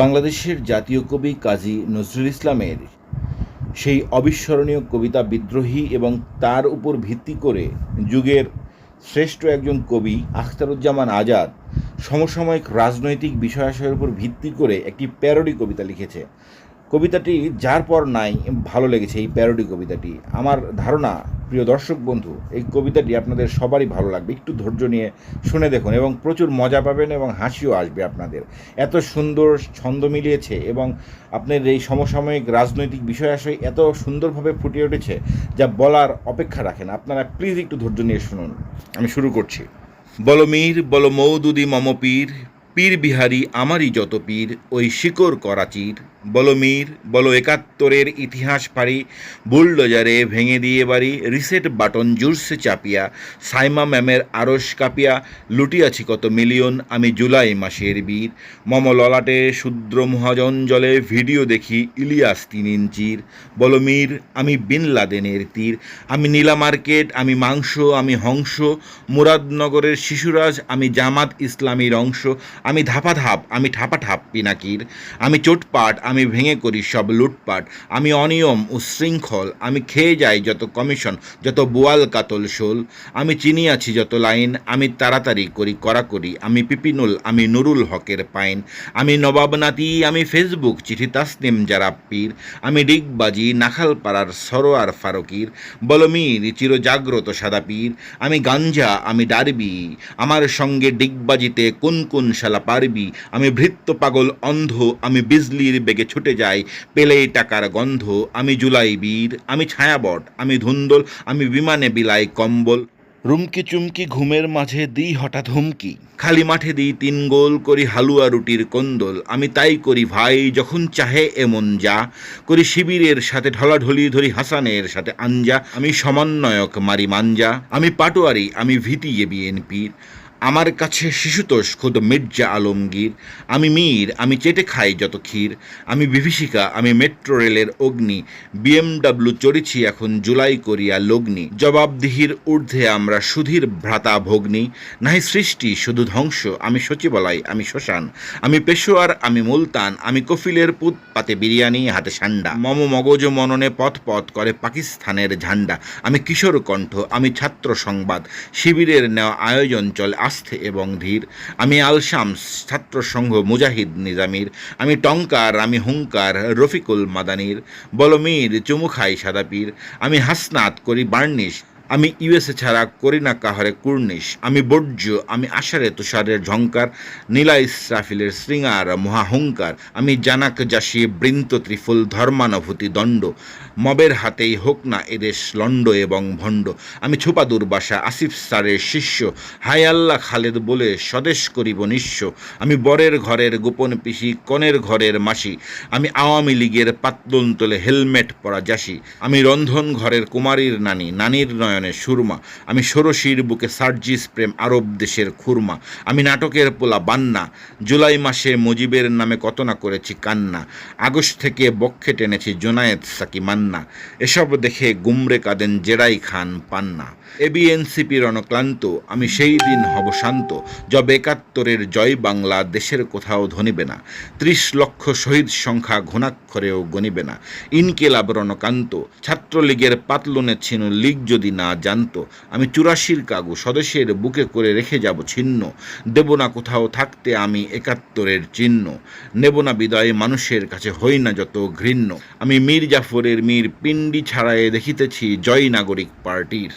বাংলাদেশের জাতীয় কবি কাজী নজরুল ইসলামের সেই অবিস্মরণীয় কবিতা বিদ্রোহী এবং তার উপর ভিত্তি করে যুগের শ্রেষ্ঠ একজন কবি আখতারুজ্জামান আজাদ সমসাময়িক রাজনৈতিক বিষয়াশয়ের উপর ভিত্তি করে একটি প্যারোডি কবিতা লিখেছে। কবিতাটি যার পর নাই, ভালো লেগেছে এই প্যারোডি কবিতাটি। আমার ধারণা প্রিয় দর্শক বন্ধু, এই কবিতাটি আপনাদের সবারই ভালো লাগবে। একটু ধৈর্য নিয়ে শুনে দেখুন এবং প্রচুর মজা পাবেন এবং হাসিও আসবে আপনাদের। এত সুন্দর ছন্দ মিলিয়েছে এবং আপনার এই সমসাময়িক রাজনৈতিক বিষয়াশয় এত সুন্দরভাবে ফুটিয়ে উঠেছে যা বলার অপেক্ষা রাখেন। আপনারা প্লিজ একটু ধৈর্য নিয়ে শুনুন। আমি শুরু করছি। বল মীর, বল মৌদুদি মম পীর পীর বিহারী আমারই যত পীর, ওই শিকড় করাচির বল মীর, বল একাত্তরের ইতিহাস পারি বুলডোজারে ভেঙে দিয়ে বাড়ি, রিসেট বাটন জুরসে চাপিয়া, সাইমা ম্যামের আরস কাপিয়া, লুটিয়াছি কত মিলিয়ন, আমি জুলাই মাসের বীর। মম ললাটে শূদ্র মহাজন জলে ভিডিও দেখি ইলিয়াস তিন ইঞ্চির। বল মীর, আমি বিন লাদেনের তীর। আমি নীলা মার্কেট, আমি মাংস, আমি হংস। মুরাদনগরের শিশুরাজ, আমি জামাত ইসলামীর অংশ। আমি ধাপা ধাপ আমি ঠাপাঠাপ পিনাকির, আমি চোটপাট, আমি ভেঙে করি সব লুটপাট, আমি অনিয়ম উচ্ছৃঙ্খল আমি খেয়ে যাই যত কমিশন, যত বোয়াল কাতল শোল, আমি চিনি আছি যত লাইন, আমি তাড়াতাড়ি করি কড়াকড়ি, আমি পিপিনুল, আমি নুরুল হকের পাইন, আমি নবাব নাতি, আমি ফেসবুক চিঠি তাসনিম যারা পীর, আমি ডিগবাজি নাখালপাড়ার সরোয়ার ফারুকির, বলমীর চিরজাগ্রত সাদা পীর, আমি গাঞ্জা, আমি ডারবি, আমার সঙ্গে ডিগবাজিতে কোন কোন শালা পারবি। আমি ভৃত্য পাগল অন্ধ আমি বিজলির বেগে ছুটে যাই। পেলে টাকার গন্ধ আমি জুলাই বীর আমি ছায়াবট আমি ধুন্দল আমি বিমানে বিলাই কম্বল। রুমকি চুমকি ঘুমের মাঝে দিই হঠাৎ হুমকি। খালি মাঠে দিই তিন গোল করি হালুয়া রুটির কন্দল। আমি তাই করি ভাই যখন চাহে এমন যা। করি শিবিরের সাথে ঢলাঢলি ধরি হাসানের সাথে আঞ্জা। আমি সমন্বয়ক মারি মাঞ্জা। আমি পাটোয়ারি আমি ভিটিয়ে বিএনপির আমার কাছে শিশুতোষ খোদ মির্জা আলমগীর। আমি মীর, আমি চেটে খাই যত ক্ষীর। আমি বিভীষিকা, আমি মেট্রো রেলের অগ্নি। বিএমডাব্লু চড়েছি এখন জুলাই করিয়া লগ্নি। জবাবদিহির ঊর্ধ্বে আমরা সুধীর ভ্রাতা ভগ্নি। নাহি সৃষ্টি, শুধু ধ্বংস, আমি সচিবালয়, আমি শ্মশান। আমি পেশোয়ার, আমি মুলতান, আমি কফিলের পুত পাতে বিরিয়ানি, হাতে সান্ডা। মম মগজ মননে পথ পথ করে পাকিস্তানের ঝান্ডা। আমি কিশোর কণ্ঠ আমি ছাত্র সংবাদ। শিবিরের নেওয়া আয়োজন চলে আস্থে এবং ধীর। আমি আলশামস ছাত্র সংঘ মুজাহিদ নিজামির। আমি টঙ্কার, আমি হুঙ্কার, রফিকুল মাদানির। বলমীর চুমুখাই সাদাপীর। আমি হাসনাত করি বার্নিশ আমি ইউএসএ ছাড়া করি না কাহারে কুর্নিশ। আমি বর্জ্য, আমি আষাঢ়ে তুষারের ঝঙ্কার নীলা ইসরাফিলের শৃঙ্গার মহাহংকার আমি জানাক জাসি বৃন্ত ত্রিফুল ধর্মানুভূতি দণ্ড। মবের হাতেই হোক না এদেশ লণ্ড এবং ভণ্ড। আমি ছোপা দুর্বাসা আসিফ স্যারের শিষ্য। হাই আল্লাহ খালেদ বলে স্বদেশ করিব নিঃস্ব। আমি বরের ঘরের গোপন পিসি, কনের ঘরের মাসি। আমি আওয়ামী লীগের পাতলন তোলে হেলমেট পরা যাসি আমি রন্ধন ঘরের কুমারীর নানি, নানির নয়নে সুরমা। আমি ষোড়শীর বুকে সার্জিস প্রেম আরব দেশের খুরমা। আমি নাটকের পোলা বান্না। জুলাই মাসে মুজিবের নামে কত না করেছি কান্না। আগস্ট থেকে বক্ষে টেনেছি জোনায়েত সাকি মান্না। এসব দেখে গুমরে কাঁদেন জেরাই খান পান্না। এবিএনসিপির অনক্লান্ত আমি সেই দিন হব শান্ত। যব একাত্তরের জয় বাংলা দেশের কোথাও ধনিবে না। ত্রিশ লক্ষ শহীদ সংখ্যা ঘনাক্ষরেও গণিবে না। ইনকেলাব রণকান্ত ছাত্রলীগের পাতলনে ছিল লীগ যদি না জানতো। আমি চুরাশির কাগু, স্বদেশের বুকে করে রেখে যাব ছিন্ন। দেব না কোথাও থাকতে আমি একাত্তরের চিহ্ন। নেব না বিদায় মানুষের কাছে হই না যত ঘৃণ্য। আমি মীর জাফরের মীর পিণ্ডি ছাড়ায়ে দেখিতেছি জয় নাগরিক পার্টির।